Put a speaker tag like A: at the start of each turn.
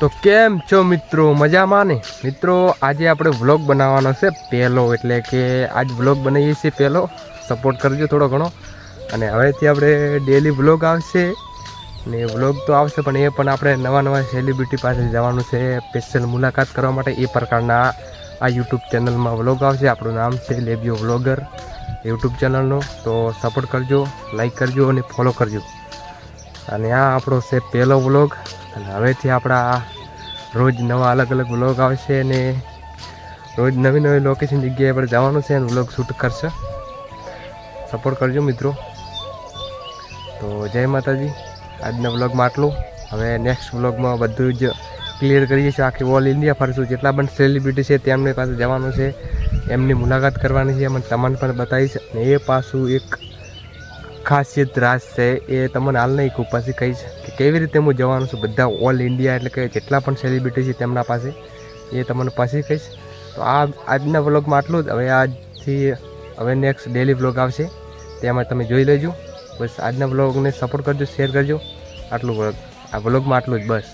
A: તો કેમ છો મિત્રો? મજામાં ને? મિત્રો, આજે આપણે વ્લોગ બનાવવાનો છે પહેલો, એટલે કે આજ વ્લોગ બનાવીએ છીએ પહેલો. સપોર્ટ કરજો થોડો ઘણો. અને હવેથી આપણે ડેલી વ્લોગ આવશે. ને વ્લોગ તો આવશે, પણ એ પણ આપણે નવા નવા સેલિબ્રિટી પાસે જવાનું છે. સ્પેશિયલ મુલાકાત કરવા માટે એ પ્રકારના આ યુટ્યુબ ચેનલમાં વ્લોગ આવશે. આપણું નામ છે લેબિયો વ્લોગર યુટ્યુબ ચેનલનો તો સપોર્ટ કરજો લાઈક કરજો અને ફોલો કરજો. અને આ આપણો છે પહેલો વ્લોગ અને હવેથી આપણા રોજ નવા અલગ અલગ વ્લોગ આવશે અને રોજ નવી નવી લોકેશન જગ્યાએ આપણે જવાનું છે અને વ્લોગ શૂટ કરશે. સપોર્ટ કરજો મિત્રો. તો જય માતાજી. આજના વ્લોગમાં આટલું. હવે નેક્સ્ટ વ્લોગમાં બધું જ ક્લિયર કરીએ છીએ. આખી ઓલ ઇન્ડિયા ફરશું. જેટલા પણ સેલિબ્રિટી છે તેમની પાસે જવાનું છે. એમની મુલાકાત કરવાની છે. એમ તમને પણ બતાવીશ. અને એ પાછું એક ખાસિયત રાસ છે એ તમને હાલને એક ઉપાસી કહીશ કે કેવી રીતે હું જવાનું છું. બધા ઓલ ઇન્ડિયા એટલે કે જેટલા પણ સેલિબ્રિટી છે તેમના પાસે એ તમને પાછી કહીશ. તો આ આજના વ્લોગમાં આટલું જ. હવે આજથી હવે નેક્સ્ટ ડેલી વ્લોગ આવશે. તેમાં તમે જોઈ લેજો. બસ આજના વ્લોગને સપોર્ટ કરજો શેર કરજો. આટલું વ્લોગ આ વ્લોગમાં આટલું જ બસ.